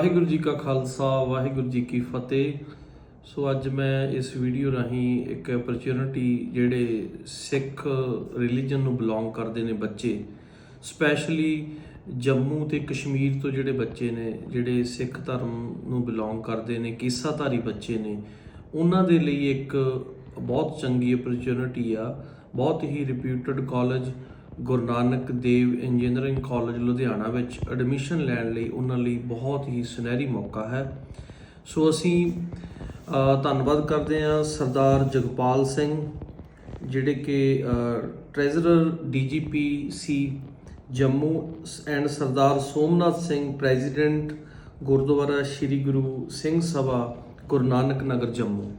ਵਾਹਿਗੁਰੂ ਜੀ ਕਾ ਖਾਲਸਾ, ਵਾਹਿਗੁਰੂ ਜੀ ਕੀ ਫਤਿਹ। ਸੋ ਅੱਜ ਮੈਂ ਇਸ ਵੀਡੀਓ ਰਾਹੀਂ ਇੱਕ opportunity ਜਿਹੜੇ ਸਿੱਖ ਰਿਲੀਜਨ ਨੂੰ ਬਿਲੋਂਗ ਕਰਦੇ ਨੇ ਬੱਚੇ ਸਪੈਸ਼ਲੀ ਜੰਮੂ ਤੇ ਕਸ਼ਮੀਰ ਤੋਂ ਜਿਹੜੇ ਬੱਚੇ ਨੇ, ਜਿਹੜੇ ਸਿੱਖ ਧਰਮ ਨੂੰ ਬਿਲੋਂਗ ਕਰਦੇ ਨੇ, ਕੀਸਾਧਾਰੀ ਬੱਚੇ ਨੇ, ਉਹਨਾਂ ਦੇ ਲਈ ਇੱਕ ਬਹੁਤ ਚੰਗੀ opportunity ਆ, ਬਹੁਤ ਹੀ reputed college Guru Nanak Dev engineering college Ludhiana ਵਿੱਚ ਐਡਮਿਸ਼ਨ ਲੈਣ ਲਈ ਉਹਨਾਂ ਲਈ ਬਹੁਤ ਹੀ ਸੁਨਹਿਰੀ ਮੌਕਾ ਹੈ। ਸੋ ਅਸੀਂ ਧੰਨਵਾਦ ਕਰਦੇ ਹਾਂ ਸਰਦਾਰ ਜਗਪਾਲ ਸਿੰਘ, ਜਿਹੜੇ ਕਿ treasurer DGP C, Jammu and Sardar Somnath Singh president Gurdwara Sri Guru Singh Sabha, Guru Nanak Nagar Jammu.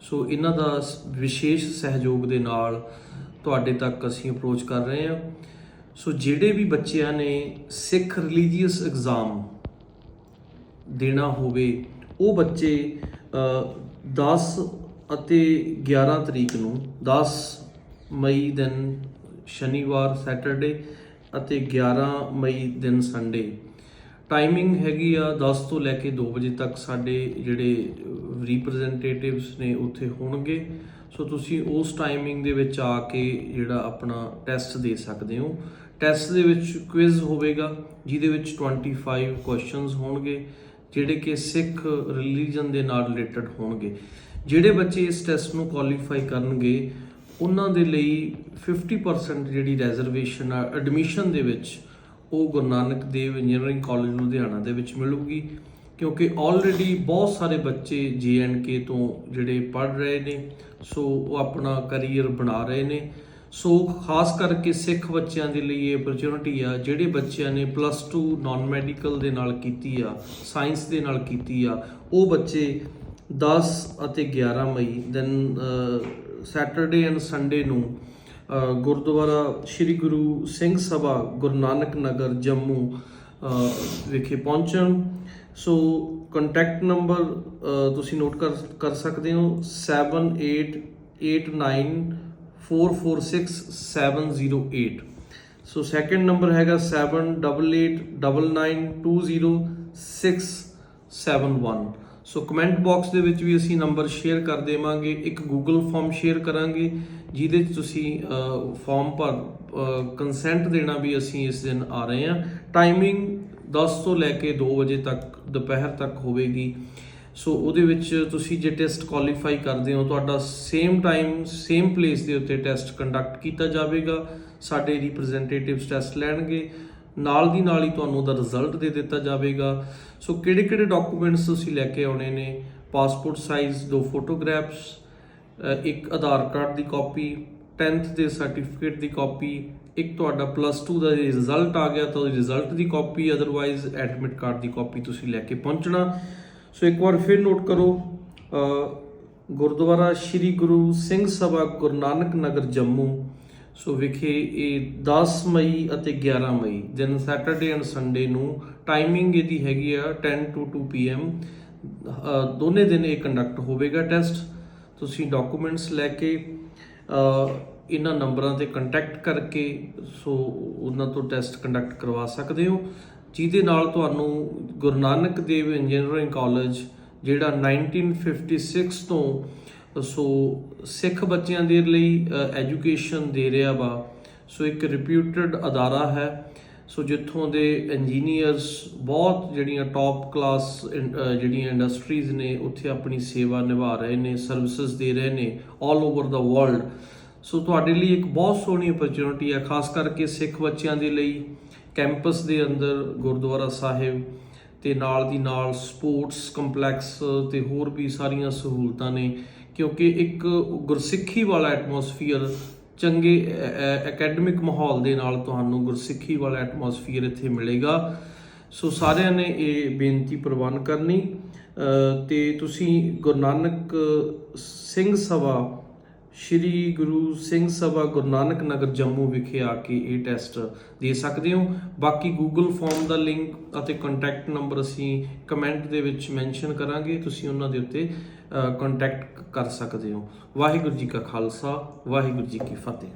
So ਇਹਨਾਂ ਦਾ ਸ- ਵਿਸ਼ੇਸ਼ ਸਹਿਯੋਗ ਦੇ ਨਾਲ ਤੁਹਾਡੇ ਤੱਕ ਅਸੀਂ ਅਪਰੋਚ ਕਰ ਰਹੇ ਹਾਂ। ਸੋ ਜਿਹੜੇ ਵੀ ਬੱਚਿਆਂ ਨੇ ਸਿੱਖ ਰਿਲੀਜੀਅਸ ਐਗਜ਼ਾਮ ਦੇਣਾ ਹੋਵੇ ਉਹ ਬੱਚੇ ਅ, 10 ਅਤੇ 11 ਤਰੀਕ ਨੂੰ 10 ਮਈ ਦਿਨ ਸ਼ਨੀਵਾਰ ਸੈਟਰਡੇ ਅਤੇ 11 ਮਈ ਦਿਨ ਸੰਡੇ। ਟਾਈਮਿੰਗ ਹੈਗੀ ਆ 10 ਤੋਂ ਲੈ ਕੇ 2 ਵਜੇ ਤੱਕ ਸਾਡੇ ਜਿਹੜੇ ਰਿਪਰੈਜ਼ੈਂਟੇਟਿਵਸ ਨੇ ਉੱਥੇ ਹੋਣਗੇ। ਸੋ ਤੁਸੀਂ ਉਸ ਟਾਈਮਿੰਗ ਦੇ ਵਿੱਚ ਆ ਕੇ ਜਿਹੜਾ ਆਪਣਾ ਟੈਸਟ ਦੇ ਸਕਦੇ ਹੋ। ਟੈਸਟ ਦੇ ਵਿੱਚ ਕੁਇਜ਼ ਹੋਵੇਗਾ, ਜਿਹਦੇ ਵਿੱਚ 25 ਕੁਐਸਚਨਸ ਹੋਣਗੇ, ਜਿਹੜੇ ਕਿ ਸਿੱਖ ਰਿਲੀਜਨ ਦੇ ਨਾਲ ਰਿਲੇਟਡ ਹੋਣਗੇ। ਜਿਹੜੇ ਬੱਚੇ ਇਸ ਟੈਸਟ ਨੂੰ ਕੁਆਲੀਫਾਈ ਕਰਨਗੇ, ਉਹਨਾਂ ਦੇ ਲਈ 50% ਜਿਹੜੀ ਰਿਜ਼ਰਵੇਸ਼ਨ ਆ ਐਡਮਿਸ਼ਨ ਦੇ ਵਿੱਚ ਉਹ ਗੁਰੂ ਨਾਨਕ ਦੇਵ ਇੰਜੀਨੀਅਰਿੰਗ ਕਾਲਜ ਲੁਧਿਆਣਾ ਦੇ ਵਿੱਚ ਮਿਲੂਗੀ। ਕਿਉਂਕਿ ਆਲਰੇਡੀ ਬਹੁਤ ਸਾਰੇ ਬੱਚੇ ਕੇ ਤੋਂ ਜਿਹੜੇ ਪੜ ਰਹੇ ਨੇ, ਸੋ ਉਹ ਆਪਣਾ ਕੈਰੀਅਰ ਬਣਾ ਰਹੇ ਨੇ। ਸੋ ਖਾਸ ਕਰਕੇ ਸਿੱਖ ਬੱਚਿਆਂ ਦੇ ਲਈ ਇਹ opportunity ਆ, ਜਿਹੜੇ ਬੱਚਿਆਂ ਨੇ ਪਲੱਸ 2 ਨਾਨ ਮੈਡੀਕਲ ਦੇ ਨਾਲ ਕੀਤੀ ਆ ਸਾਇੰਸ ਦੇ ਨਾਲ ਕੀਤੀ ਆ, ਉਹ ਬੱਚੇ 10 ਅਤੇ 11 ਮਈ ਦੈਨ ਸੈਟਰਡੇ ਐਂਡ ਸੰਡੇ ਨੂੰ ਗੁਰਦੁਆਰਾ ਸ੍ਰੀ ਗੁਰੂ ਸਿੰਘ ਸਭਾ ਗੁਰੂ ਨਾਨਕ ਨਗਰ ਜੰਮੂ ਵਿਖੇ ਪਹੁੰਚਣ। ਸੋ ਕੰਟੈਕਟ ਨੰਬਰ ਤੁਸੀਂ ਨੋਟ ਕਰ ਕਰ ਸਕਦੇ ਹੋ 7889446708 ਸੋ ਸੈਕੰਡ ਨੰਬਰ ਹੈਗਾ 7889992061 ਸੋ ਕਮੈਂਟ ਬਾਕਸ ਦੇ ਵਿੱਚ ਵੀ ਅਸੀਂ ਨੰਬਰ ਸ਼ੇਅਰ ਕਰ ਦੇਵਾਂਗੇ, ਇੱਕ ਗੂਗਲ ਫਾਰਮ ਸ਼ੇਅਰ ਕਰਾਂਗੇ, ਜਿਹਦੇ 'ਚ ਤੁਸੀਂ ਫਾਰਮ ਭਰ ਕੰਸੈਂਟ ਦੇਣਾ ਵੀ ਅਸੀਂ ਇਸ ਦਿਨ ਆ ਰਹੇ ਹਾਂ। ਟਾਈਮਿੰਗ 10 ਤੋਂ ਲੈ ਕੇ 2 ਵਜੇ ਤੱਕ, ਦੁਪਹਿਰ ਤੱਕ ਹੋਵੇਗੀ। ਸੋ ਉਹਦੇ ਵਿੱਚ ਤੁਸੀਂ ਜੇ ਟੈਸਟ ਕੁਆਲੀਫਾਈ ਕਰਦੇ ਹੋ, ਤੁਹਾਡਾ ਸੇਮ ਟਾਈਮ ਸੇਮ ਪਲੇਸ ਦੇ ਉੱਤੇ ਟੈਸਟ ਕੰਡਕਟ ਕੀਤਾ ਜਾਵੇਗਾ। ਸਾਡੇ ਰਿਪਰੈਜ਼ੈਂਟੇਟਿਵਸ ਟੈਸਟ ਲੈਣਗੇ। ਨਾਲ ਦੀ ਨਾਲ ਹੀ ਤੁਹਾਨੂੰ ਉਹਦਾ ਰਿਜ਼ਲਟ ਦੇ ਦਿੱਤਾ ਜਾਵੇਗਾ। ਸੋ ਕਿਹੜੇ ਕਿਹੜੇ ਡਾਕੂਮੈਂਟਸ ਤੁਸੀਂ ਲੈ ਕੇ ਆਉਣੇ ਨੇ? ਪਾਸਪੋਰਟ ਸਾਈਜ਼ ਦੋ ਫੋਟੋਗ੍ਰਾਫਸ ਇੱਕ ਆਧਾਰ ਕਾਰਡ ਦੀ ਕਾਪੀ 10th ਦੇ ਸਰਟੀਫਿਕੇਟ ਦੀ ਕਾਪੀ ਇੱਕ ਤੁਹਾਡਾ ਪਲੱਸ 2 ਦਾ ਰਿਜ਼ਲਟ ਆ ਗਿਆ ਤਾਂ ਉਹਦੀ ਰਿਜ਼ਲਟ ਦੀ ਕਾਪੀ ਅਦਰਵਾਈਜ਼ ਐਡਮਿਟ ਕਾਰਡ ਦੀ ਕਾਪੀ ਤੁਸੀਂ ਲੈ ਕੇ ਪਹੁੰਚਣਾ। ਸੋ ਇੱਕ ਵਾਰ ਫਿਰ ਨੋਟ ਕਰੋ ਗੁਰਦੁਆਰਾ ਸ੍ਰੀ ਗੁਰੂ ਸਿੰਘ ਸਭਾ ਗੁਰੂ ਨਾਨਕ ਨਗਰ ਜੰਮੂ। ਸੋ ਵਿਖੇ ਇਹ 10 ਮਈ ਅਤੇ 11 ਮਈ ਦਿਨ ਸੈਟਰਡੇ ਐਂਡ ਸੰਡੇ ਨੂੰ ਟਾਈਮਿੰਗ ਇਹਦੀ ਹੈਗੀ ਆ 10 ਟੂ 2 pm ਅ, ਦੋਨੇ ਦਿਨ ਇਹ ਕੰਡਕਟ ਹੋਵੇਗਾ ਟੈਸਟ ਤੁਸੀਂ ਡਾਕੂਮੈਂਟਸ ਲੈ ਕੇ ਇਹਨਾਂ ਨੰਬਰਾਂ ਤੇ ਕੰਟੈਕਟ ਕਰਕੇ, ਸੋ ਉਹਨਾਂ ਤੋਂ ਟੈਸਟ ਕੰਡਕਟ ਕਰਵਾ ਸਕਦੇ ਹੋ। ਜਿਹਦੇ ਨਾਲ ਤੁਹਾਨੂੰ ਗੁਰੂ ਨਾਨਕ ਦੇਵ ਇੰਜੀਨੀਅਰਿੰਗ ਕਾਲਜ ਜਿਹੜਾ 1956 ਤੋਂ, ਸੋ ਸਿੱਖ ਬੱਚਿਆਂ ਦੇ ਲਈ ਐਜੂਕੇਸ਼ਨ ਦੇ ਰਿਹਾ ਵਾ। ਸੋ ਇੱਕ ਰਿਪਿਊਟਡ ਅਦਾਰਾ ਹੈ। ਸੋ ਜਿੱਥੋਂ ਦੇ ਇੰਜੀਨੀਅਰਸ ਬਹੁਤ ਜਿਹੜੀਆਂ ਟੌਪ ਕਲਾਸ ਜਿਹੜੀਆਂ ਇੰਡਸਟਰੀਜ਼ ਨੇ, ਉੱਥੇ ਆਪਣੀ ਸੇਵਾ ਨਿਭਾ ਰਹੇ ਨੇ ਸਰਵਿਸਿਜ਼ ਦੇ ਰਹੇ ਨੇ 올 ਓਵਰ ਦਾ ਵਰਲਡ ਸੋ ਤੁਹਾਡੇ ਲਈ ਇੱਕ ਬਹੁਤ ਸੋਹਣੀ opportunity ਹੈ ਖਾਸ ਕਰਕੇ ਸਿੱਖ ਬੱਚਿਆਂ ਦੇ ਲਈ ਕੈਂਪਸ ਦੇ ਅੰਦਰ ਗੁਰਦੁਆਰਾ ਸਾਹਿਬ ਤੇ ਨਾਲ ਦੀ ਨਾਲ ਸਪੋਰਟਸ ਕੰਪਲੈਕਸ ਤੇ ਹੋਰ ਵੀ ਸਾਰੀਆਂ ਸਹੂਲਤਾਂ ਨੇ ਕਿਉਂਕਿ ਇੱਕ ਗੁਰਸਿੱਖੀ ਵਾਲਾ ਐਟਮੋਸਫੀਅਰ ਚੰਗੇ ਅਕੈਡਮਿਕ ਮਾਹੌਲ ਦੇ ਨਾਲ ਤੁਹਾਨੂੰ ਗੁਰਸਿੱਖੀ ਵਾਲਾ ਐਟਮੋਸਫੀਅਰ ਇੱਥੇ ਮਿਲੇਗਾ। ਸੋ ਸਾਰਿਆਂ ਨੇ ਇਹ ਬੇਨਤੀ ਪ੍ਰਵਾਨ ਕਰਨੀ। ਅ, ਤੇ ਤੁਸੀਂ ਗੁਰੂ ਨਾਨਕ ਸਿੰਘ ਸਭਾ ਸ਼੍ਰੀ ਗੁਰੂ ਸਿੰਘ ਸਭਾ ਗੁਰੂ ਨਾਨਕ ਨਗਰ ਜੰਮੂ ਵਿਖੇ ਆ ਕੇ ਇਹ ਟੈਸਟ ਦੇ ਸਕਦੇ ਹੋ। ਬਾਕੀ ਗੂਗਲ ਫਾਰਮ ਦਾ ਲਿੰਕ ਅਤੇ ਕੰਟੈਕਟ ਨੰਬਰ ਅਸੀਂ ਕਮੈਂਟ ਦੇ ਵਿੱਚ ਮੈਂਸ਼ਨ ਕਰਾਂਗੇ। ਤੁਸੀਂ ਉਹਨਾਂ ਦੇ ਉੱਤੇ ਕੰਟੈਕਟ ਕਰ ਸਕਦੇ ਹੋ। ਵਾਹਿਗੁਰੂ ਜੀ ਕਾ ਖਾਲਸਾ, ਵਾਹਿਗੁਰੂ ਜੀ ਕੀ ਫਤਿਹ।